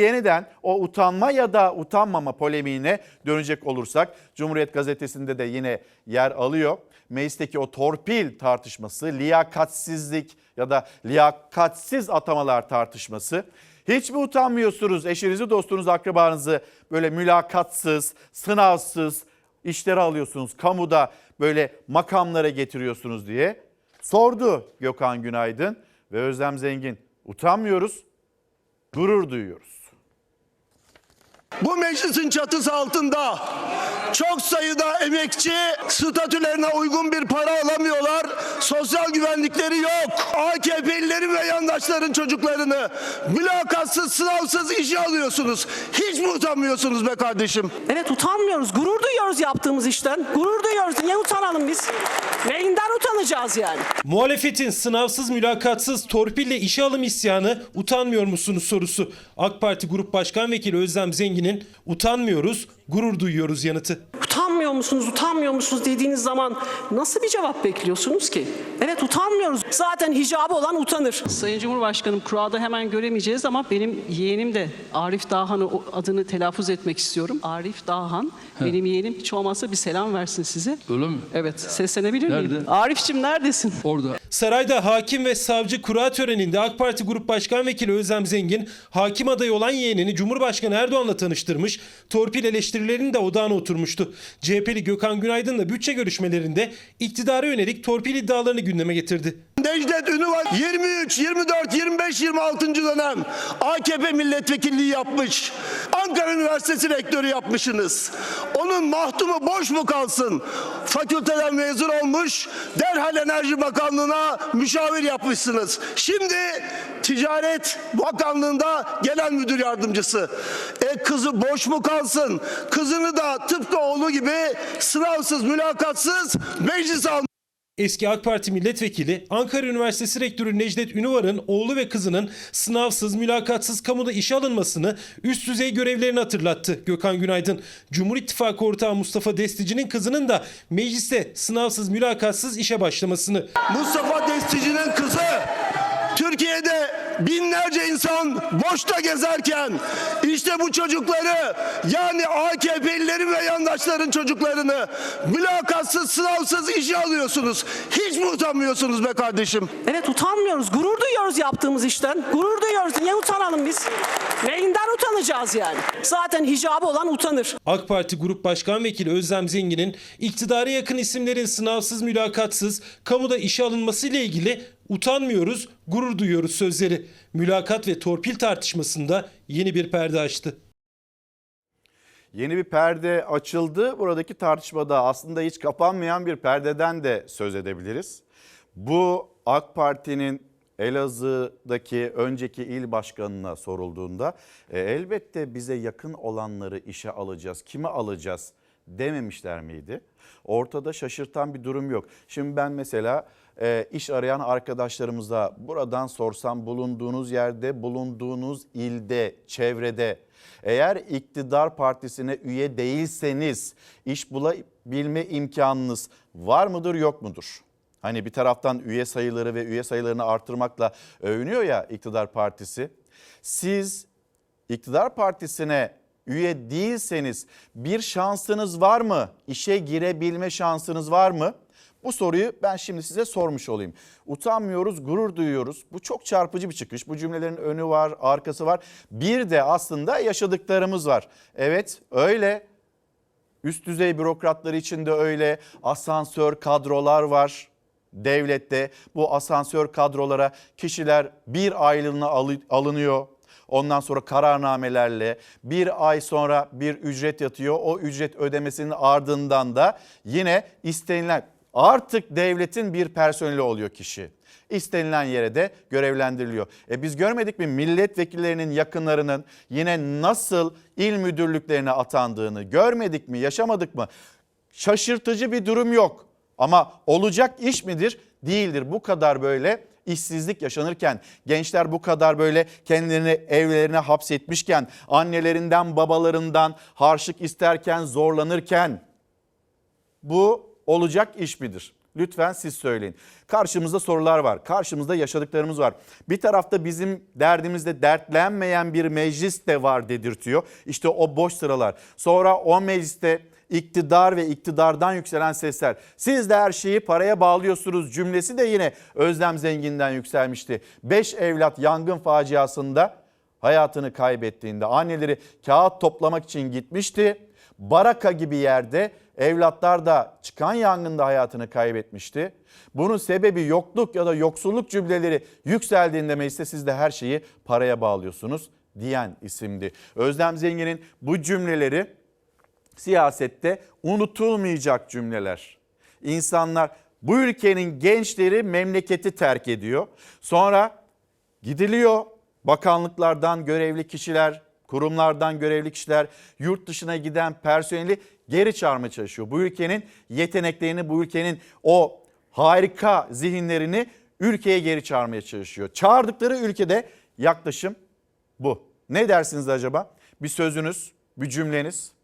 Yeniden o utanma ya da utanmama polemiğine dönecek olursak Cumhuriyet Gazetesi'nde de yine yer alıyor. Meclisteki o torpil tartışması, liyakatsizlik ya da liyakatsiz atamalar tartışması. Hiç mi utanmıyorsunuz eşinizi, dostunuzu, akrabanızı böyle mülakatsız, sınavsız işlere alıyorsunuz. Kamuda böyle makamlara getiriyorsunuz diye sordu Gökhan Günaydın ve Özlem Zengin. Utanmıyoruz, gurur duyuyoruz. Bu meclisin çatısı altında çok sayıda emekçi statülerine uygun bir para alamıyorlar. Sosyal güvenlikleri yok. AKP'lilerin ve yandaşların çocuklarını mülakatsız, sınavsız işe alıyorsunuz. Hiç mi utanmıyorsunuz be kardeşim? Evet utanmıyoruz. Gurur duyuyoruz yaptığımız işten. Gurur duyuyoruz. Niye utanalım biz? Neyinden utanacağız yani? Muhalefetin sınavsız, mülakatsız, torpille işe alım isyanı utanmıyor musunuz sorusu. AK Parti Grup Başkan Vekili Özlem Zengin'in utanmıyoruz, gurur duyuyoruz yanıtı. Utanmıyor musunuz, utanmıyor musunuz dediğiniz zaman nasıl bir cevap bekliyorsunuz ki? Evet utanmıyoruz. Zaten hicabı olan utanır. Sayın Cumhurbaşkanım kurada hemen göremeyeceğiz ama benim yeğenim de Arif Dağhan'ı o adını telaffuz etmek istiyorum. Arif Dağhan benim yeğenim hiç olmazsa bir selam versin size. Öyle mi? Evet seslenebilir miyim? Nerede? Arifçim neredesin? Orada. Sarayda hakim ve savcı kura töreninde AK Parti Grup Başkan Vekili Özlem Zengin, hakim adayı olan yeğenini Cumhurbaşkanı Erdoğan'la tanıştırmış, torpil eleştirilerinin de odağına oturmuştu. CHP'li Gökhan Günaydın da bütçe görüşmelerinde iktidara yönelik torpil iddialarını gündeme getirdi. Necdet Ünüvar 23, 24, 25, 26. dönem AKP milletvekilliği yapmış. Ankara Üniversitesi rektörü yapmışsınız. Onun mahtumu boş mu kalsın? Fakülteden mezun olmuş, derhal Enerji Bakanlığı'na müşavir yapmışsınız. Şimdi Ticaret Bakanlığı'nda genel müdür yardımcısı. E kızı boş mu kalsın? Kızını da tıpkı oğlu gibi sınavsız, mülakatsız meclis almış. Eski AK Parti milletvekili Ankara Üniversitesi Rektörü Necdet Ünüvar'ın oğlu ve kızının sınavsız, mülakatsız kamuda işe alınmasını, üst düzey görevlerini hatırlattı Gökhan Günaydın. Cumhur İttifakı ortağı Mustafa Destici'nin kızının da mecliste sınavsız, mülakatsız işe başlamasını. Mustafa Destici'nin kızı binlerce insan boşta gezerken işte bu çocukları yani AKP'lilerin ve yandaşların çocuklarını mülakatsız sınavsız işe alıyorsunuz. Hiç mi utanmıyorsunuz be kardeşim? Evet utanmıyoruz. Gurur duyuyoruz yaptığımız işten. Gurur duyuyoruz. Niye utanalım biz? Neyinden utanacağız yani? Zaten hicabı olan utanır. AK Parti Grup Başkan Vekili Özlem Zengin'in iktidara yakın isimlerin sınavsız, mülakatsız, kamuda işe alınması ile ilgili utanmıyoruz, gurur duyuyoruz sözleri. Mülakat ve torpil tartışmasında yeni bir perde açtı. Yeni bir perde açıldı. Buradaki tartışmada aslında hiç kapanmayan bir perdeden de söz edebiliriz. Bu AK Parti'nin Elazığ'daki önceki il başkanına sorulduğunda e, elbette bize yakın olanları işe alacağız. Kimi alacağız dememişler miydi? Ortada şaşırtan bir durum yok. Şimdi ben mesela e, iş arayan arkadaşlarımıza buradan sorsam bulunduğunuz yerde, bulunduğunuz ilde, çevrede eğer iktidar partisine üye değilseniz iş bulabilme imkanınız var mıdır yok mudur? Hani bir taraftan üye sayıları ve üye sayılarını artırmakla övünüyor ya iktidar partisi. Siz iktidar partisine üye değilseniz bir şansınız var mı? İşe girebilme şansınız var mı? Bu soruyu ben şimdi size sormuş olayım. Utanmıyoruz, gurur duyuyoruz. Bu çok çarpıcı bir çıkış. Bu cümlelerin önü var, arkası var. Bir de aslında yaşadıklarımız var. Evet, öyle. Üst düzey bürokratları için de öyle. Asansör kadrolar var devlette. Bu asansör kadrolara kişiler bir aylığına alı- alınıyor. Ondan sonra kararnamelerle bir ay sonra bir ücret yatıyor. O ücret ödemesinin ardından da yine istenilen artık devletin bir personeli oluyor kişi. İstenilen yere de görevlendiriliyor. E biz görmedik mi milletvekillerinin yakınlarının yine nasıl il müdürlüklerine atandığını görmedik mi, yaşamadık mı? Şaşırtıcı bir durum yok. Ama olacak iş midir? Değildir. Bu kadar böyle işsizlik yaşanırken, gençler bu kadar böyle kendilerini evlerine hapsetmişken, annelerinden babalarından harçlık isterken zorlanırken bu olacak iş midir? Lütfen siz söyleyin. Karşımızda sorular var. Karşımızda yaşadıklarımız var. Bir tarafta bizim derdimizde dertlenmeyen bir meclis de var dedirtiyor. İşte o boş sıralar. Sonra o mecliste iktidar ve iktidardan yükselen sesler. Siz de her şeyi paraya bağlıyorsunuz cümlesi de yine Özlem Zengin'den yükselmişti. Beş evlat yangın faciasında hayatını kaybettiğinde anneleri kağıt toplamak için gitmişti. Baraka gibi yerde evlatlar da çıkan yangında hayatını kaybetmişti. Bunun sebebi yokluk ya da yoksulluk cümleleri yükseldiğinde mecliste siz de her şeyi paraya bağlıyorsunuz diyen isimdi. Özlem Zengin'in bu cümleleri siyasette unutulmayacak cümleler. İnsanlar bu ülkenin gençleri memleketi terk ediyor. Sonra gidiliyor bakanlıklardan görevli kişiler, kurumlardan görevli kişiler yurt dışına giden personeli geri çağırmaya çalışıyor. Bu ülkenin yeteneklerini, bu ülkenin o harika zihinlerini ülkeye geri çağırmaya çalışıyor. Çağırdıkları ülkede yaklaşım bu. Ne dersiniz acaba? Bir sözünüz, bir cümleniz